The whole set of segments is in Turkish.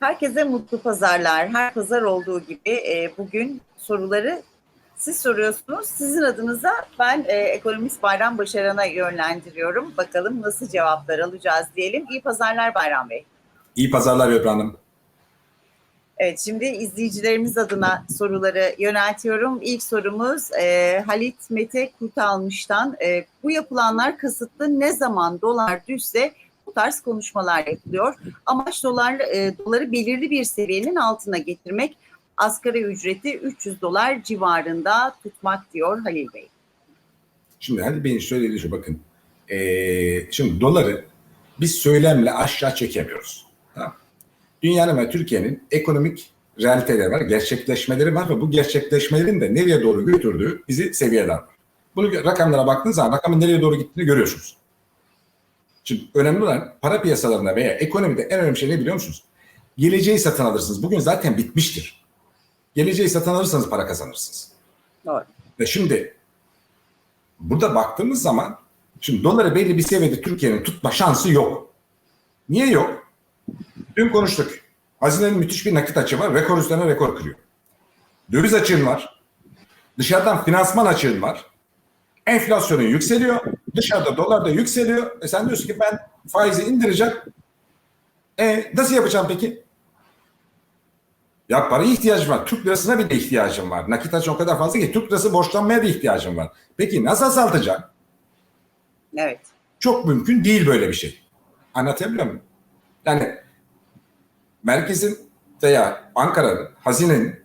Herkese mutlu pazarlar. Her pazar olduğu gibi e, bugün soruları siz soruyorsunuz. Sizin adınıza ben e, ekonomist Bayram Başaran'a yönlendiriyorum. Bakalım nasıl cevaplar alacağız diyelim. İyi pazarlar Bayram Bey. İyi pazarlar Gökhan Hanım. Evet şimdi izleyicilerimiz adına soruları yöneltiyorum. İlk sorumuz e, Halit Mete Kurtalmış'tan. E, bu yapılanlar kasıtlı ne zaman dolar düşse tarz konuşmalar yapılıyor. Amaç dolar e, doları belirli bir seviyenin altına getirmek. Asgari ücreti 300 dolar civarında tutmak diyor Halil Bey. Şimdi Halil Bey'in söylediği şu bakın. Ee, şimdi doları biz söylemle aşağı çekemiyoruz. Tamam. Dünyanın ve Türkiye'nin ekonomik realiteleri var, gerçekleşmeleri var ve bu gerçekleşmelerin de nereye doğru götürdüğü bizi seviyeler var. Bunu rakamlara baktığınız zaman rakamın nereye doğru gittiğini görüyorsunuz. Şimdi önemli olan para piyasalarında veya ekonomide en önemli şey ne biliyor musunuz? Geleceği satın alırsınız. Bugün zaten bitmiştir. Geleceği satın alırsanız para kazanırsınız. Doğru. Ve şimdi burada baktığımız zaman şimdi doları belli bir seviyede Türkiye'nin tutma şansı yok. Niye yok? Dün konuştuk. Hazinenin müthiş bir nakit açığı var. Rekor üstüne rekor kırıyor. Döviz açığın var. Dışarıdan finansman açığın var. Enflasyonun yükseliyor. Dışarıda dolar da yükseliyor. E sen diyorsun ki ben faizi indireceğim. E nasıl yapacağım peki? Ya paraya ihtiyacım var. Türk lirasına bir de ihtiyacım var. Nakit açı o kadar fazla ki Türk lirası borçlanmaya da ihtiyacım var. Peki nasıl azaltacağım? Evet. Çok mümkün değil böyle bir şey. Anlatabiliyor muyum? Yani merkezin veya Ankara'nın, hazinenin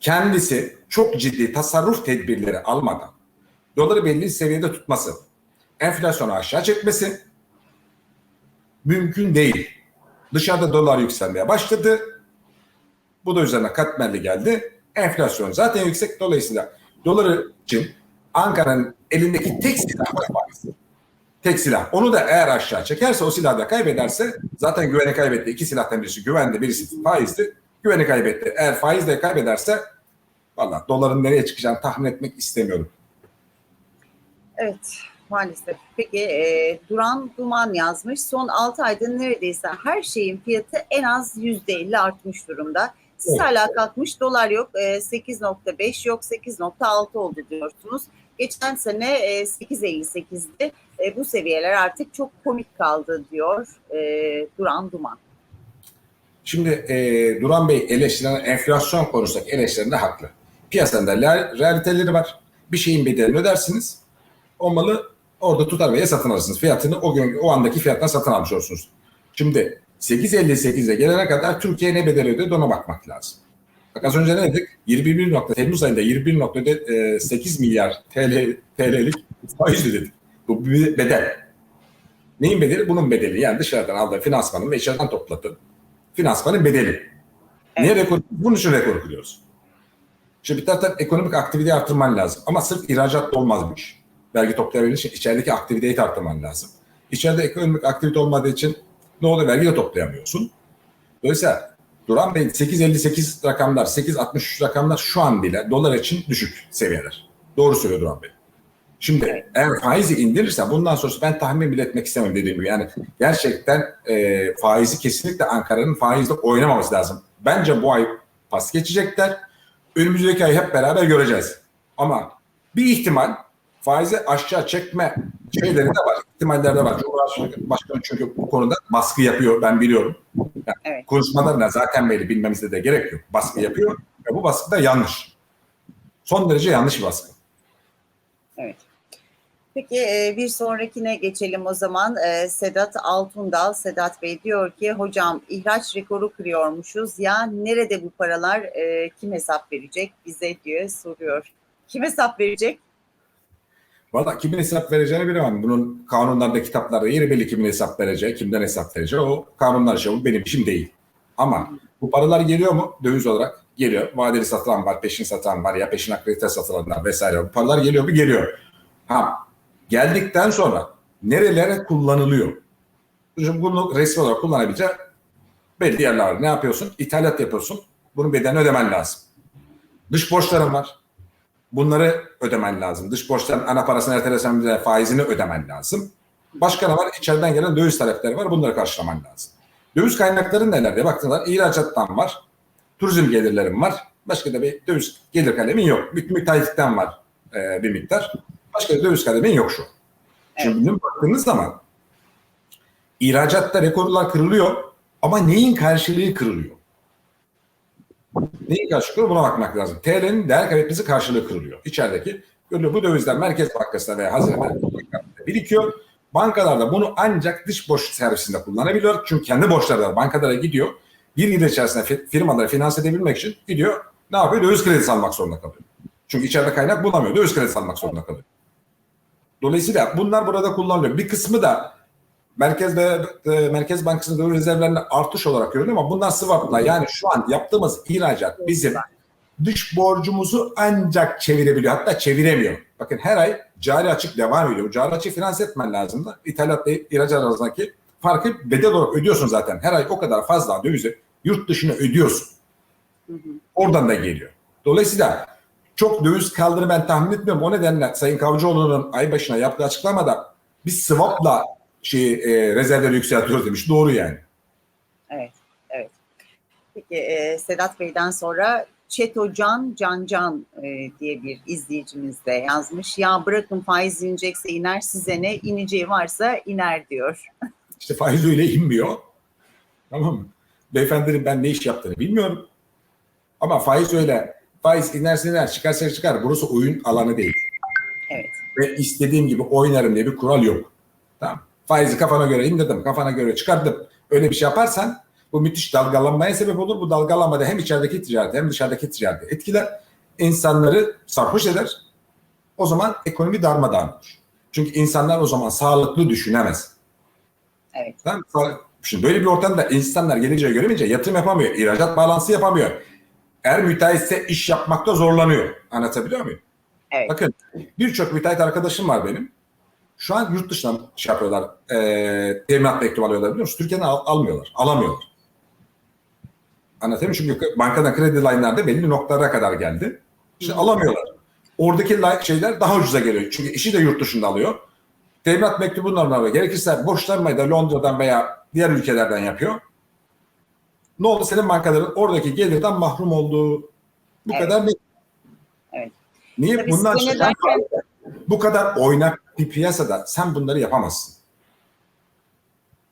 kendisi çok ciddi tasarruf tedbirleri almadan doları belli seviyede tutması, enflasyonu aşağı çekmesi mümkün değil. Dışarıda dolar yükselmeye başladı. Bu da üzerine katmerli geldi. Enflasyon zaten yüksek. Dolayısıyla doları için Ankara'nın elindeki tek silah var. Tek silah. Onu da eğer aşağı çekerse o silahı da kaybederse zaten güveni kaybetti. İki silahtan birisi güvendi birisi faizdi. Güveni kaybetti. Eğer faiz de kaybederse valla doların nereye çıkacağını tahmin etmek istemiyorum. Evet maalesef. Peki e, Duran Duman yazmış. Son 6 ayda neredeyse her şeyin fiyatı en az %50 artmış durumda. Siz Evet. hala kalkmış dolar yok e, 8.5 yok 8.6 oldu diyorsunuz. Geçen sene e, 8.58'di. E, bu seviyeler artık çok komik kaldı diyor e, Duran Duman. Şimdi e, Duran Bey eleştiren enflasyon konusundaki eleştirinde haklı. Piyasada realiteleri var. Bir şeyin bedelini ödersiniz. O malı orada tutar veya satın alırsınız. Fiyatını o gün o andaki fiyattan satın almış olursunuz. Şimdi 8.58'e gelene kadar Türkiye ne bedel ödedi ona bakmak lazım. Bak az önce ne dedik? 21 nokta, Temmuz ayında 21.8 milyar TL, TL'lik faiz ödedik. Bu bir bedel. Neyin bedeli? Bunun bedeli. Yani dışarıdan aldığı finansmanın ve içeriden topladığı finansmanın bedeli. Niye rekor? Bunun için rekor kırıyoruz. Şimdi bir taraftan ekonomik aktiviteyi arttırman lazım. Ama sırf ihracat olmaz bu iş. Vergi toplayabilmek için içerideki aktiviteyi arttırman lazım. İçeride ekonomik aktivite olmadığı için ne oluyor? Vergi de toplayamıyorsun. Dolayısıyla Duran Bey 8.58 rakamlar, 8.63 rakamlar şu an bile dolar için düşük seviyeler. Doğru söylüyor Duran Bey. Şimdi eğer faizi indirirse bundan sonrası ben tahmin bile etmek istemem dediğim gibi. Yani gerçekten e, faizi kesinlikle Ankara'nın faizle oynamaması lazım. Bence bu ay pas geçecekler. Önümüzdeki ay hep beraber göreceğiz. Ama bir ihtimal faizi aşağı çekme şeyleri de var. ihtimaller de var. Cumhurbaşkanı çünkü bu konuda baskı yapıyor ben biliyorum. Yani Evet. Konuşmalarına zaten belli bilmemizde de gerek yok. Baskı yapıyor ve bu baskı da yanlış. Son derece yanlış bir baskı. Evet. Peki e, bir sonrakine geçelim o zaman. E, Sedat Altundal, Sedat Bey diyor ki hocam ihraç rekoru kırıyormuşuz ya nerede bu paralar e, kim hesap verecek bize diye soruyor. Kim hesap verecek? Valla kimin hesap vereceğini bilemem. Bunun kanunlarda, kitaplarda yeri belli kimin hesap vereceği, kimden hesap vereceği. O kanunlar şey, benim işim değil. Ama bu paralar geliyor mu? Döviz olarak geliyor. Vadeli satılan var, peşin satan var ya peşin akredite satılanlar vesaire. Bu paralar geliyor mu? Geliyor. Ha, geldikten sonra nerelere kullanılıyor? Şimdi bunu resmi olarak kullanabileceğin belli yerler var. Ne yapıyorsun? İthalat yapıyorsun. Bunun bedelini ödemen lazım. Dış borçların var. Bunları ödemen lazım. Dış borçların ana parasını ertelesen bile faizini ödemen lazım. Başka ne var? İçeriden gelen döviz talepleri var. Bunları karşılaman lazım. Döviz kaynakları neler diye baktılar. İhracattan var. Turizm gelirlerim var. Başka da bir döviz gelir kalemin yok. Mü- Müteahhitlikten var e, bir miktar. Başka da döviz kalemin yok şu. Şimdi evet. baktığınız zaman ihracatta rekorlar kırılıyor ama neyin karşılığı kırılıyor? Neyin karşılığı kırılıyor buna bakmak lazım. TL'nin değer kaybetmesi karşılığı kırılıyor. İçerideki böyle bu dövizler Merkez Bankası'na veya Hazine birikiyor. Bankalar da bunu ancak dış borç servisinde kullanabiliyor. Çünkü kendi borçları da bankalara gidiyor. Bir yıl içerisinde fi- firmaları finanse edebilmek için gidiyor. Ne yapıyor? Döviz kredisi almak zorunda kalıyor. Çünkü içeride kaynak bulamıyor. Döviz kredisi almak zorunda kalıyor. Dolayısıyla bunlar burada kullanılıyor. Bir kısmı da Merkez ve e, Merkez Bankası'nın döviz rezervlerinde artış olarak görülüyor ama bunlar swap'la yani şu an yaptığımız ihracat bizim dış borcumuzu ancak çevirebiliyor. Hatta çeviremiyor. Bakın her ay cari açık devam ediyor. Cari açık finanse etmen lazım da ithalatla ihracat arasındaki farkı bedel olarak ödüyorsun zaten. Her ay o kadar fazla dövizi yurt dışına ödüyorsun. Oradan da geliyor. Dolayısıyla çok döviz kaldığını ben tahmin etmiyorum. O nedenle Sayın Kavcıoğlu'nun ay başına yaptığı açıklamada biz swap'la şey, e, rezervleri yükseltiyoruz demiş. Doğru yani. Evet, evet. Peki e, Sedat Bey'den sonra Çeto Can Can Can e, diye bir izleyicimiz de yazmış. Ya bırakın faiz inecekse iner size ne ineceği varsa iner diyor. İşte faiz öyle inmiyor. Tamam mı? Beyefendinin ben ne iş yaptığını bilmiyorum. Ama faiz öyle. Faiz inerse iner, çıkarsa çıkar. Burası oyun alanı değil. Evet. Ve istediğim gibi oynarım diye bir kural yok. Tamam. Faizi kafana göre indirdim, kafana göre çıkardım. Öyle bir şey yaparsan bu müthiş dalgalanmaya sebep olur. Bu dalgalanma da hem içerideki ticareti hem dışarıdaki ticareti etkiler. İnsanları sarhoş eder. O zaman ekonomi darmadağın olur. Çünkü insanlar o zaman sağlıklı düşünemez. Evet. Tamam. Şimdi böyle bir ortamda insanlar geleceği göremeyince yatırım yapamıyor, ihracat bağlantısı yapamıyor. Eğer müteahhitse iş yapmakta zorlanıyor. Anlatabiliyor muyum? Evet. Bakın birçok müteahhit arkadaşım var benim. Şu an yurt dışından şey yapıyorlar. E, teminat mektubu alıyorlar biliyor musun? Türkiye'den al- almıyorlar. Alamıyorlar. Anlatayım? Çünkü bankadan kredi line'larda belli noktalara kadar geldi. İşte alamıyorlar. Oradaki şeyler daha ucuza geliyor. Çünkü işi de yurt dışında alıyor. Teminat mektubundan alıyor. Gerekirse borçlanmayı da Londra'dan veya diğer ülkelerden yapıyor. Ne oldu? Senin bankaların oradaki gelirden mahrum oldu. Bu Evet. kadar net. Evet. Niye? Tabii Bundan neden- bu kadar oynak bir piyasada sen bunları yapamazsın.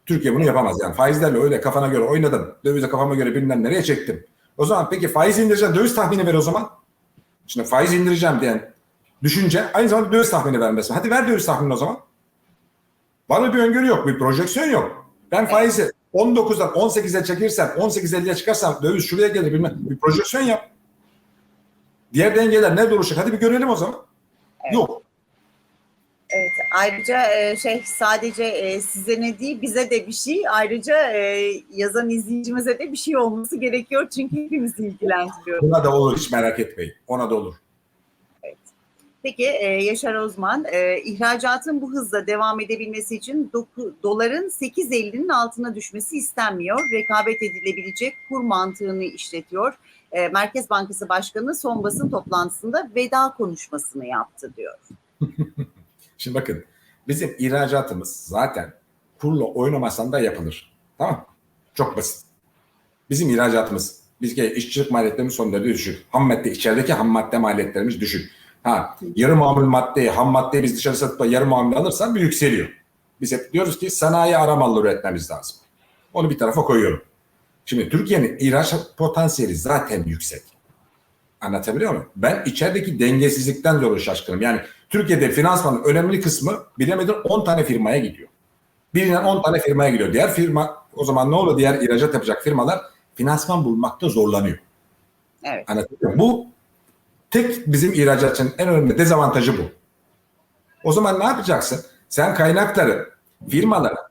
Türkiye bunu yapamaz yani. Faizlerle öyle kafana göre oynadım. Dövize kafama göre bilmem nereye çektim. O zaman peki faiz indireceğim döviz tahmini ver o zaman. Şimdi faiz indireceğim diyen düşünce aynı zamanda döviz tahmini vermesi. Hadi ver döviz tahmini o zaman. Bana bir öngörü yok, bir projeksiyon yok. Ben faizi 19'dan 18'e çekirsem, 18.50'ye çıkarsam döviz şuraya gelir bilmem. Bir projeksiyon yap. Diğer dengeler nerede oluşacak? Hadi bir görelim o zaman. Yok. Evet. Ayrıca e, şey sadece e, size ne değil bize de bir şey. Ayrıca e, yazan izleyicimize de bir şey olması gerekiyor çünkü hepimizi ilgilendiriyor. Buna da olur hiç merak etmeyin. Ona da olur. Peki e, Yaşar Osman, e, ihracatın bu hızla devam edebilmesi için doku- doların 8.50'nin altına düşmesi istenmiyor. Rekabet edilebilecek kur mantığını işletiyor. E, Merkez Bankası Başkanı son basın toplantısında veda konuşmasını yaptı diyor. Şimdi bakın bizim ihracatımız zaten kurla oynamasan da yapılır. Tamam? Çok basit. Bizim ihracatımız biz işçilik maliyetlerimiz son derece düşük. Ham madde içerideki ham madde maliyetlerimiz düşük. Ha yarı mamul maddeyi ham maddeyi biz dışarı satıp da yarı mamul alırsan bir yükseliyor. Biz hep diyoruz ki sanayi aramallı üretmemiz lazım. Onu bir tarafa koyuyorum. Şimdi Türkiye'nin ihracat potansiyeli zaten yüksek. Anlatabiliyor muyum? Ben içerideki dengesizlikten dolayı şaşkınım. Yani Türkiye'de finansmanın önemli kısmı bilemedin 10 tane firmaya gidiyor. Birinden 10 tane firmaya gidiyor. Diğer firma o zaman ne olur? Diğer ihracat yapacak firmalar finansman bulmakta zorlanıyor. Evet. Muyum? Bu tek bizim ihracatçının en önemli dezavantajı bu. O zaman ne yapacaksın? Sen kaynakları firmalara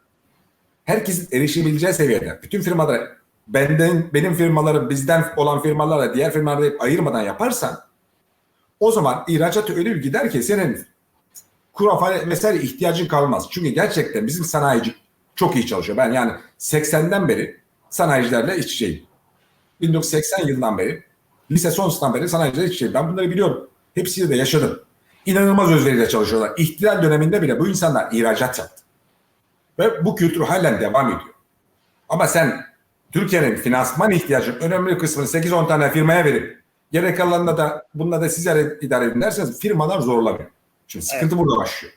herkesin erişebileceği seviyede bütün firmalara benden benim firmalarım bizden olan firmalarla diğer firmaları deyip ayırmadan yaparsan o zaman ihracatı öyle bir gider ki senin kura vesaire ihtiyacın kalmaz. Çünkü gerçekten bizim sanayici çok iyi çalışıyor. Ben yani 80'den beri sanayicilerle iç içeyim. 1980 yılından beri lise sonrasından beri sanayicilerle iç içeyim. Ben bunları biliyorum. Hepsiyle de yaşadım. İnanılmaz özveriyle çalışıyorlar. İhtilal döneminde bile bu insanlar ihracat yaptı. Ve bu kültür halen devam ediyor. Ama sen Türkiye'nin finansman ihtiyacının önemli kısmını 8-10 tane firmaya verip gerek kalanında da bununla da siz idare edin derseniz firmalar zorlanıyor. Şimdi sıkıntı burada başlıyor.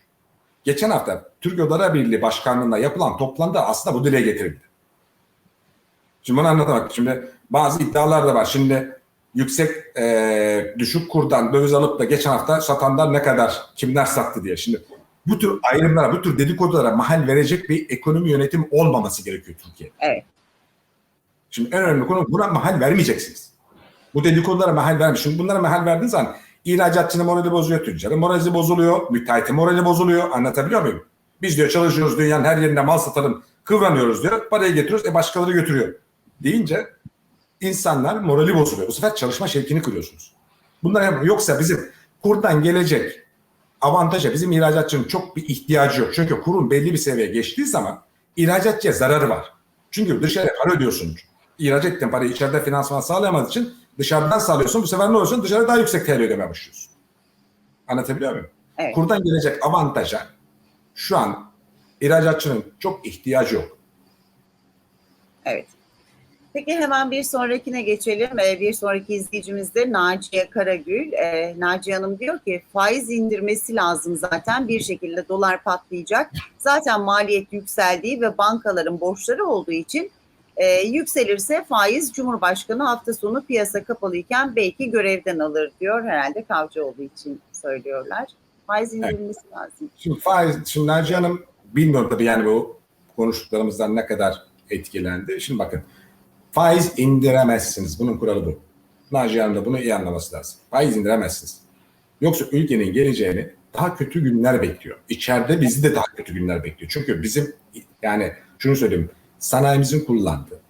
Geçen hafta Türk Odalar Birliği Başkanlığı'nda yapılan toplantıda aslında bu dile getirildi. Şimdi bunu anlatmak. Şimdi bazı iddialar da var. Şimdi yüksek e, düşük kurdan döviz alıp da geçen hafta satanlar ne kadar kimler sattı diye. Şimdi bu tür ayrımlara, bu tür dedikodulara mahal verecek bir ekonomi yönetim olmaması gerekiyor Türkiye'de. Evet. Şimdi en önemli konu buna mahal vermeyeceksiniz. Bu dedikodulara mahal vermiş. Şimdi bunlara mahal verdiğiniz zaman ihracatçının morali bozuyor, tüccarın morali bozuluyor, müteahhitin morali bozuluyor. Anlatabiliyor muyum? Biz diyor çalışıyoruz dünyanın her yerinde mal satalım, kıvranıyoruz diyor. Parayı getiriyoruz, e başkaları götürüyor. Deyince insanlar morali bozuluyor. Bu sefer çalışma şevkini kırıyorsunuz. Bunlar yapma. Yoksa bizim kurdan gelecek avantaja bizim ihracatçının çok bir ihtiyacı yok. Çünkü kurun belli bir seviyeye geçtiği zaman ihracatçıya zararı var. Çünkü dışarıya para ödüyorsun. İhraç ettiğin parayı içeride finansman sağlayamadığın için dışarıdan sağlıyorsun. Bu sefer ne oluyorsun? Dışarıda daha yüksek TL ödemeye başlıyorsun. Anlatabiliyor muyum? Evet. Kurdan gelecek avantaja şu an ihracatçının çok ihtiyacı yok. Evet. Peki hemen bir sonrakine geçelim. Ee, Bir sonraki izleyicimiz de Naciye Karagül. Ee, Naciye Hanım diyor ki faiz indirmesi lazım zaten bir şekilde dolar patlayacak. Zaten maliyet yükseldiği ve bankaların borçları olduğu için e, yükselirse faiz Cumhurbaşkanı hafta sonu piyasa kapalıyken belki görevden alır diyor. Herhalde Kavcıoğlu için söylüyorlar. Faiz indirilmesi lazım. Şimdi faiz, şimdi Naciye Hanım bilmiyorum tabii yani bu konuştuklarımızdan ne kadar etkilendi. Şimdi bakın faiz indiremezsiniz. Bunun kuralı bu. Naciye Hanım da bunu iyi anlaması lazım. Faiz indiremezsiniz. Yoksa ülkenin geleceğini daha kötü günler bekliyor. İçeride bizi de daha kötü günler bekliyor. Çünkü bizim yani şunu söyleyeyim sanayimizin kullandığı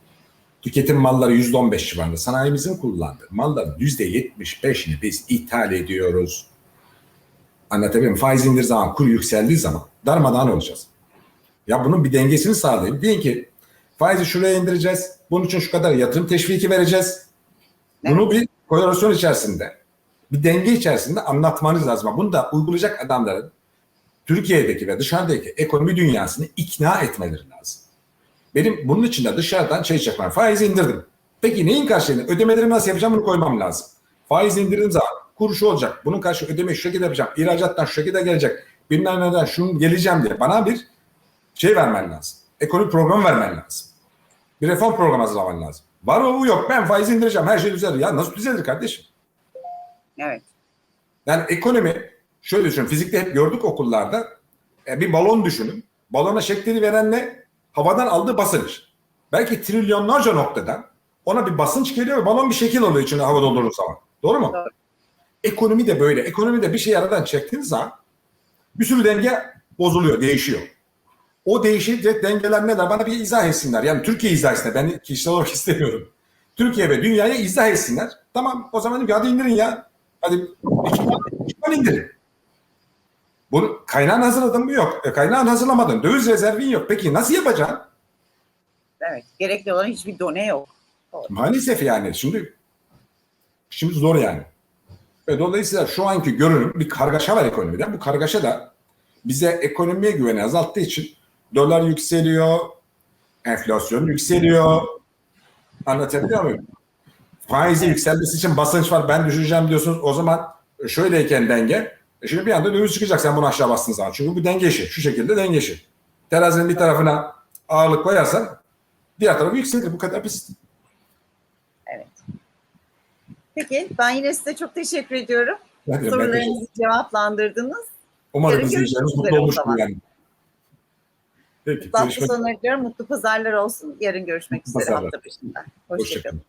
tüketim malları %15 civarında sanayimizin kullandığı malların %75'ini biz ithal ediyoruz. Anlatabiliyor muyum? Faiz indir zaman, kur yükseldiği zaman darmadağın olacağız. Ya bunun bir dengesini sağlayın. Deyin ki faizi şuraya indireceğiz. Bunun için şu kadar yatırım teşviki vereceğiz. Bunu bir korelasyon içerisinde, bir denge içerisinde anlatmanız lazım. Bunu da uygulayacak adamların Türkiye'deki ve dışarıdaki ekonomi dünyasını ikna etmeleri lazım. Benim bunun için de dışarıdan şey çekmem. Faiz indirdim. Peki neyin karşılığında? Ödemelerimi nasıl yapacağım bunu koymam lazım. Faiz indirdiğim zaman kur şu olacak. Bunun karşı ödemeyi şu şekilde yapacağım. İhracattan şu şekilde gelecek. Bilmem neden şunu geleceğim diye bana bir şey vermen lazım. Ekonomi programı vermen lazım. Bir reform programı hazırlaman lazım. Var mı bu yok. Ben faiz indireceğim. Her şey düzelir. Ya nasıl düzelir kardeşim? Evet. Yani ekonomi şöyle düşünün. Fizikte hep gördük okullarda. E, bir balon düşünün. Balona şeklini veren ne? Havadan aldığı basınç. Belki trilyonlarca noktadan ona bir basınç geliyor ve balon bir şekil alıyor içine hava doldurduğu zaman. Doğru mu? Doğru. Ekonomi de böyle. Ekonomide bir şey aradan çektiğiniz zaman bir sürü denge bozuluyor, değişiyor. O değişecek dengeler neler? Bana bir izah etsinler. Yani Türkiye izah etsinler. Ben kişisel olarak istemiyorum. Türkiye ve dünyaya izah etsinler. Tamam o zaman hadi indirin ya. Hadi iki tane indirin. Bunu kaynağını hazırladın mı? Yok. E, kaynağını hazırlamadın. Döviz rezervin yok. Peki nasıl yapacaksın? Evet. Gerekli olan hiçbir done yok. Maalesef yani. Şimdi şimdi zor yani. Ve dolayısıyla şu anki görünüm bir kargaşa var ekonomide. Bu kargaşa da bize ekonomiye güveni azalttığı için dolar yükseliyor, enflasyon yükseliyor. Anlatabiliyor muyum? Faizi yükselmesi için basınç var. Ben düşüreceğim diyorsunuz. O zaman şöyleyken denge. E şimdi bir anda döviz çıkacak sen bunu aşağı bastığın zaman. Çünkü bu denge işi. Şu şekilde denge işi. Terazinin bir tarafına ağırlık koyarsan diğer tarafı yükselir. Bu kadar basit. Evet. Peki ben yine size çok teşekkür ediyorum. Ben Sorularınızı cevaplandırdınız. Umarım izleyicilerimiz mutlu olmuştur yani. Peki, görüşmek sonları diliyorum. Mutlu pazarlar olsun. Yarın görüşmek Mutlu üzere pazarlar. hafta başında. Hoşçakalın. Hoşçakalın.